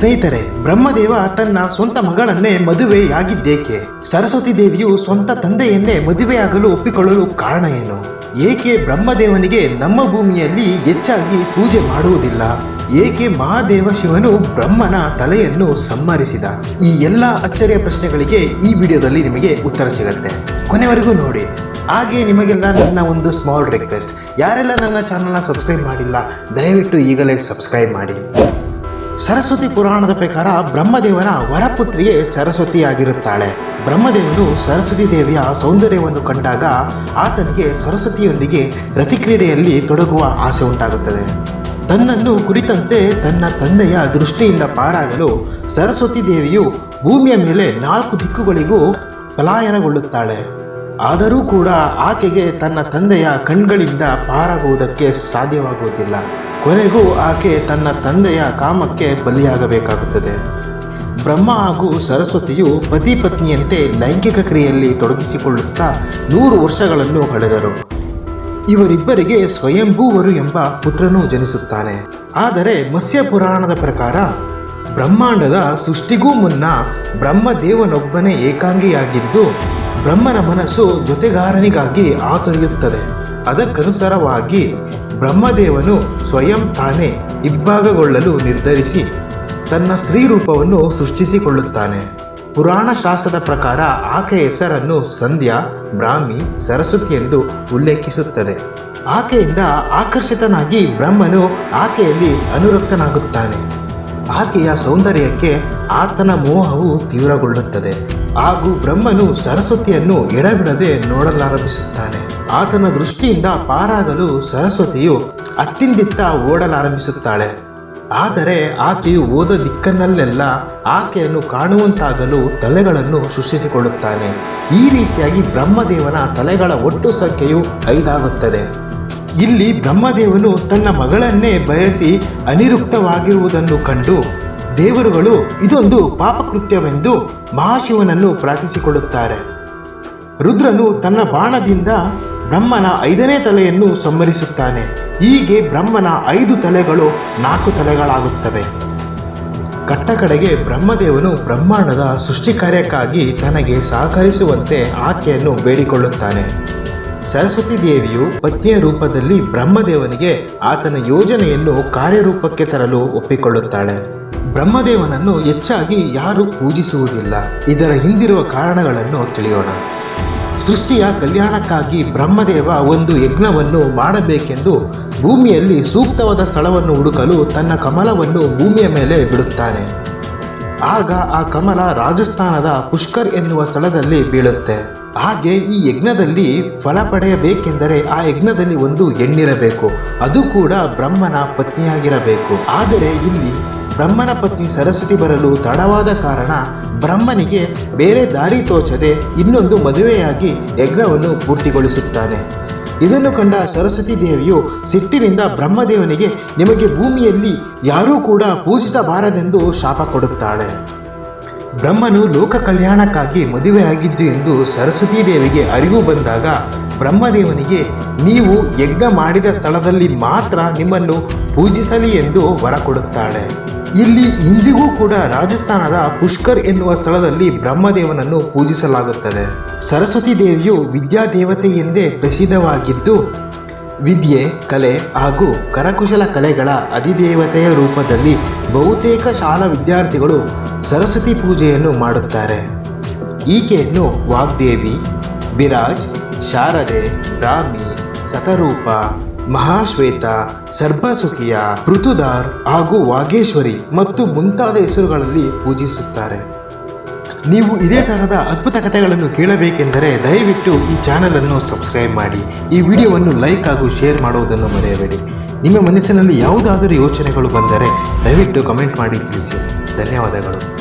ಸ್ನೇಹಿತರೆ, ಬ್ರಹ್ಮದೇವ ತನ್ನ ಸ್ವಂತ ಮಗಳನ್ನೇ ಮದುವೆಯಾಗಿದ್ದೇಕೆ? ಸರಸ್ವತಿ ದೇವಿಯು ಸ್ವಂತ ತಂದೆಯನ್ನೇ ಮದುವೆಯಾಗಲು ಒಪ್ಪಿಕೊಳ್ಳಲು ಕಾರಣ ಏನು? ಏಕೆ ಬ್ರಹ್ಮದೇವನಿಗೆ ನಮ್ಮ ಭೂಮಿಯಲ್ಲಿ ಹೆಚ್ಚಾಗಿ ಪೂಜೆ ಮಾಡುವುದಿಲ್ಲ? ಏಕೆ ಮಹಾದೇವ ಶಿವನು ಬ್ರಹ್ಮನ ತಲೆಯನ್ನು ಸಂಹರಿಸಿದ? ಈ ಎಲ್ಲ ಅಚ್ಚರಿಯ ಪ್ರಶ್ನೆಗಳಿಗೆ ಈ ವಿಡಿಯೋದಲ್ಲಿ ನಿಮಗೆ ಉತ್ತರ ಸಿಗುತ್ತೆ. ಕೊನೆವರೆಗೂ ನೋಡಿ. ಹಾಗೆ ನಿಮಗೆಲ್ಲ ನನ್ನ ಒಂದು ಸ್ಮಾಲ್ ರಿಕ್ವೆಸ್ಟ್ ಯಾರೆಲ್ಲ ನನ್ನ ಚಾನಲ್ನ ಸಬ್ಸ್ಕ್ರೈಬ್ ಮಾಡಿಲ್ಲ, ದಯವಿಟ್ಟು ಈಗಲೇ ಸಬ್ಸ್ಕ್ರೈಬ್ ಮಾಡಿ. ಸರಸ್ವತಿ ಪುರಾಣದ ಪ್ರಕಾರ ಬ್ರಹ್ಮದೇವನ ವರಪುತ್ರಿಯೇ ಸರಸ್ವತಿಯಾಗಿರುತ್ತಾಳೆ. ಬ್ರಹ್ಮದೇವನು ಸರಸ್ವತಿ ದೇವಿಯ ಸೌಂದರ್ಯವನ್ನು ಕಂಡಾಗ ಆತನಿಗೆ ಸರಸ್ವತಿಯೊಂದಿಗೆ ರತಿಕ್ರೀಡೆಯಲ್ಲಿ ತೊಡಗುವ ಆಸೆ ಉಂಟಾಗುತ್ತದೆ. ತನ್ನನ್ನು ಕುರಿತಂತೆ ತನ್ನ ತಂದೆಯ ದೃಷ್ಟಿಯಿಂದ ಪಾರಾಗಲು ಸರಸ್ವತಿ ದೇವಿಯು ಭೂಮಿಯ ಮೇಲೆ ನಾಲ್ಕು ದಿಕ್ಕುಗಳಿಗೂ ಪಲಾಯನಗೊಳ್ಳುತ್ತಾಳೆ. ಆದರೂ ಕೂಡ ಆಕೆಗೆ ತನ್ನ ತಂದೆಯ ಕಣ್ಗಳಿಂದ ಪಾರಾಗುವುದಕ್ಕೆ ಸಾಧ್ಯವಾಗುವುದಿಲ್ಲ. ಕೊನೆಗೂ ಆಕೆ ತನ್ನ ತಂದೆಯ ಕಾಮಕ್ಕೆ ಬಲಿಯಾಗಬೇಕಾಗುತ್ತದೆ. ಬ್ರಹ್ಮ ಹಾಗೂ ಸರಸ್ವತಿಯು ಪತಿ ಪತ್ನಿಯಂತೆ ಲೈಂಗಿಕ ಕ್ರಿಯೆಯಲ್ಲಿ ತೊಡಗಿಸಿಕೊಳ್ಳುತ್ತಾ ನೂರು ವರ್ಷಗಳನ್ನು ಕಳೆದರು. ಇವರಿಬ್ಬರಿಗೆ ಸ್ವಯಂಭೂವರು ಎಂಬ ಪುತ್ರನೂ ಜನಿಸುತ್ತಾನೆ. ಆದರೆ ಮತ್ಸ್ಯ ಪುರಾಣದ ಪ್ರಕಾರ ಬ್ರಹ್ಮಾಂಡದ ಸೃಷ್ಟಿಗೂ ಮುನ್ನ ಬ್ರಹ್ಮದೇವನೊಬ್ಬನೇ ಏಕಾಂಗಿಯಾಗಿದ್ದು ಬ್ರಹ್ಮನ ಮನಸ್ಸು ಜೊತೆಗಾರನಿಗಾಗಿ ಆತೊರೆಯುತ್ತದೆ. ಅದಕ್ಕನುಸಾರವಾಗಿ ಬ್ರಹ್ಮದೇವನು ಸ್ವಯಂ ತಾನೇ ಇಬ್ಬಾಗಗೊಳ್ಳಲು ನಿರ್ಧರಿಸಿ ತನ್ನ ಸ್ತ್ರೀ ರೂಪವನ್ನು ಸೃಷ್ಟಿಸಿಕೊಳ್ಳುತ್ತಾನೆ. ಪುರಾಣ ಶಾಸ್ತ್ರದ ಪ್ರಕಾರ ಆಕೆಯ ಹೆಸರನ್ನು ಸಂಧ್ಯಾ, ಬ್ರಾಹ್ಮಿ, ಸರಸ್ವತಿ ಎಂದು ಉಲ್ಲೇಖಿಸುತ್ತದೆ. ಆಕೆಯಿಂದ ಆಕರ್ಷಿತನಾಗಿ ಬ್ರಹ್ಮನು ಆಕೆಯಲ್ಲಿ ಅನುರಕ್ತನಾಗುತ್ತಾನೆ. ಆಕೆಯ ಸೌಂದರ್ಯಕ್ಕೆ ಆತನ ಮೋಹವು ತೀವ್ರಗೊಳ್ಳುತ್ತದೆ. ಹಾಗೂ ಬ್ರಹ್ಮನು ಸರಸ್ವತಿಯನ್ನು ಎಡಬಿಡದೆ ನೋಡಲಾರಂಭಿಸುತ್ತಾನೆ. ಆತನ ದೃಷ್ಟಿಯಿಂದ ಪಾರಾಗಲು ಸರಸ್ವತಿಯು ಅತ್ತಿಂದಿತ್ತ ಓಡಲಾರಂಭಿಸುತ್ತಾಳೆ. ಆದರೆ ಆಕೆಯು ಓದ ದಿಕ್ಕನ್ನಲ್ಲೆಲ್ಲ ಆಕೆಯನ್ನು ಕಾಣುವಂತಾಗಲು ತಲೆಗಳನ್ನು ಸೃಷ್ಟಿಸಿಕೊಳ್ಳುತ್ತಾನೆ. ಈ ರೀತಿಯಾಗಿ ಬ್ರಹ್ಮದೇವನ ತಲೆಗಳ ಒಟ್ಟು ಸಂಖ್ಯೆಯು ಐದಾಗುತ್ತದೆ. ಇಲ್ಲಿ ಬ್ರಹ್ಮದೇವನು ತನ್ನ ಮಗಳನ್ನೇ ಬಯಸಿ ಅನಿರುಕ್ತವಾಗಿರುವುದನ್ನು ಕಂಡು ದೇವರುಗಳು ಇದೊಂದು ಪಾಪಕೃತ್ಯವೆಂದು ಮಹಾಶಿವನನ್ನು ಪ್ರಾರ್ಥಿಸಿಕೊಳ್ಳುತ್ತಾರೆ. ರುದ್ರನು ತನ್ನ ಬಾಣದಿಂದ ಬ್ರಹ್ಮನ ಐದನೇ ತಲೆಯನ್ನು ಸಂಹರಿಸುತ್ತಾನೆ. ಹೀಗೆ ಬ್ರಹ್ಮನ ಐದು ತಲೆಗಳು ನಾಲ್ಕು ತಲೆಗಳಾಗುತ್ತವೆ. ಕಟ್ಟಕಡೆಗೆ ಬ್ರಹ್ಮದೇವನು ಬ್ರಹ್ಮಾಂಡದ ಸೃಷ್ಟಿ ಕಾರ್ಯಕ್ಕಾಗಿ ತನಗೆ ಸಹಕರಿಸುವಂತೆ ಆಕೆಯನ್ನು ಬೇಡಿಕೊಳ್ಳುತ್ತಾನೆ. ಸರಸ್ವತಿ ದೇವಿಯು ಪತ್ನಿಯ ರೂಪದಲ್ಲಿ ಬ್ರಹ್ಮದೇವನಿಗೆ ಆತನ ಯೋಜನೆಯನ್ನು ಕಾರ್ಯರೂಪಕ್ಕೆ ತರಲು ಒಪ್ಪಿಕೊಳ್ಳುತ್ತಾಳೆ. ಬ್ರಹ್ಮದೇವನನ್ನು ಹೆಚ್ಚಾಗಿ ಯಾರು ಪೂಜಿಸುವುದಿಲ್ಲ. ಇದರ ಹಿಂದಿರುವ ಕಾರಣಗಳನ್ನು ತಿಳಿಯೋಣ. ಸೃಷ್ಟಿಯ ಕಲ್ಯಾಣಕ್ಕಾಗಿ ಬ್ರಹ್ಮದೇವ ಒಂದು ಯಜ್ಞವನ್ನು ಮಾಡಬೇಕೆಂದು ಭೂಮಿಯಲ್ಲಿ ಸೂಕ್ತವಾದ ಸ್ಥಳವನ್ನು ಹುಡುಕಲು ತನ್ನ ಕಮಲವನ್ನು ಭೂಮಿಯ ಮೇಲೆ ಬಿಡುತ್ತಾನೆ. ಆಗ ಆ ಕಮಲ ರಾಜಸ್ಥಾನದ ಪುಷ್ಕರ್ ಎನ್ನುವ ಸ್ಥಳದಲ್ಲಿ ಬೀಳುತ್ತೆ. ಹಾಗೆ ಈ ಯಜ್ಞದಲ್ಲಿ ಫಲ ಪಡೆಯಬೇಕೆಂದರೆ ಆ ಯಜ್ಞದಲ್ಲಿ ಒಂದು ಹೆಣ್ಣಿರಬೇಕು. ಅದು ಕೂಡ ಬ್ರಹ್ಮನ ಪತ್ನಿಯಾಗಿರಬೇಕು. ಆದರೆ ಇಲ್ಲಿ ಬ್ರಹ್ಮನ ಪತ್ನಿ ಸರಸ್ವತಿ ಬರಲು ತಡವಾದ ಕಾರಣ ಬ್ರಹ್ಮನಿಗೆ ಬೇರೆ ದಾರಿ ತೋಚದೆ ಇನ್ನೊಂದು ಮದುವೆಯಾಗಿ ಯಜ್ಞವನ್ನು ಪೂರ್ತಿಗೊಳಿಸುತ್ತಾನೆ. ಇದನ್ನು ಕಂಡ ಸರಸ್ವತಿ ದೇವಿಯು ಸಿಟ್ಟಿನಿಂದ ಬ್ರಹ್ಮದೇವನಿಗೆ ನಿಮಗೆ ಭೂಮಿಯಲ್ಲಿ ಯಾರೂ ಕೂಡ ಪೂಜಿಸಬಾರದೆಂದು ಶಾಪ ಕೊಡುತ್ತಾಳೆ. ಬ್ರಹ್ಮನು ಲೋಕ ಕಲ್ಯಾಣಕ್ಕಾಗಿ ಮದುವೆಯಾಗಿದ್ದು ಎಂದು ಸರಸ್ವತೀ ದೇವಿಗೆ ಅರಿವು ಬಂದಾಗ ಬ್ರಹ್ಮದೇವನಿಗೆ, ನೀವು ಯಜ್ಞ ಮಾಡಿದ ಸ್ಥಳದಲ್ಲಿ ಮಾತ್ರ ನಿಮ್ಮನ್ನು ಪೂಜಿಸಲಿ ಎಂದು ವರ ಕೊಡುತ್ತಾಳೆ. ಇಲ್ಲಿ ಇಂದಿಗೂ ಕೂಡ ರಾಜಸ್ಥಾನದ ಪುಷ್ಕರ್ ಎನ್ನುವ ಸ್ಥಳದಲ್ಲಿ ಬ್ರಹ್ಮದೇವನನ್ನು ಪೂಜಿಸಲಾಗುತ್ತದೆ. ಸರಸ್ವತಿ ದೇವಿಯು ವಿದ್ಯಾದೇವತೆ ಎಂದೇ ಪ್ರಸಿದ್ಧವಾಗಿದ್ದು, ವಿದ್ಯೆ, ಕಲೆ ಹಾಗೂ ಕರಕುಶಲ ಕಲೆಗಳ ಅಧಿದೇವತೆಯ ರೂಪದಲ್ಲಿ ಬಹುತೇಕ ಶಾಲಾ ವಿದ್ಯಾರ್ಥಿಗಳು ಸರಸ್ವತಿ ಪೂಜೆಯನ್ನು ಮಾಡುತ್ತಾರೆ. ಈಕೆಯನ್ನು ವಾಗ್ದೇವಿ, ಬಿರಾಜ್, ಶಾರದೆ, ರಾಮಿ, ಸತರೂಪ ಮಹಾಶ್ವೇತ, ಸರ್ಬಸುಖಿಯ ಋತುದಾರ್ ಹಾಗೂ ವಾಗೇಶ್ವರಿ ಮತ್ತು ಮುಂತಾದ ಹೆಸರುಗಳಲ್ಲಿ ಪೂಜಿಸುತ್ತಾರೆ. ನೀವು ಇದೇ ತರಹದ ಅದ್ಭುತ ಕಥೆಗಳನ್ನು ಕೇಳಬೇಕೆಂದರೆ ದಯವಿಟ್ಟು ಈ ಚಾನಲನ್ನು ಸಬ್ಸ್ಕ್ರೈಬ್ ಮಾಡಿ. ಈ ವಿಡಿಯೋವನ್ನು ಲೈಕ್ ಹಾಗೂ ಶೇರ್ ಮಾಡುವುದನ್ನು ಮರೆಯಬೇಡಿ. ನಿಮ್ಮ ಮನಸ್ಸಿನಲ್ಲಿ ಯಾವುದಾದರೂ ಯೋಚನೆಗಳು ಬಂದರೆ ದಯವಿಟ್ಟು ಕಮೆಂಟ್ ಮಾಡಿ ತಿಳಿಸಿ. ಧನ್ಯವಾದಗಳು.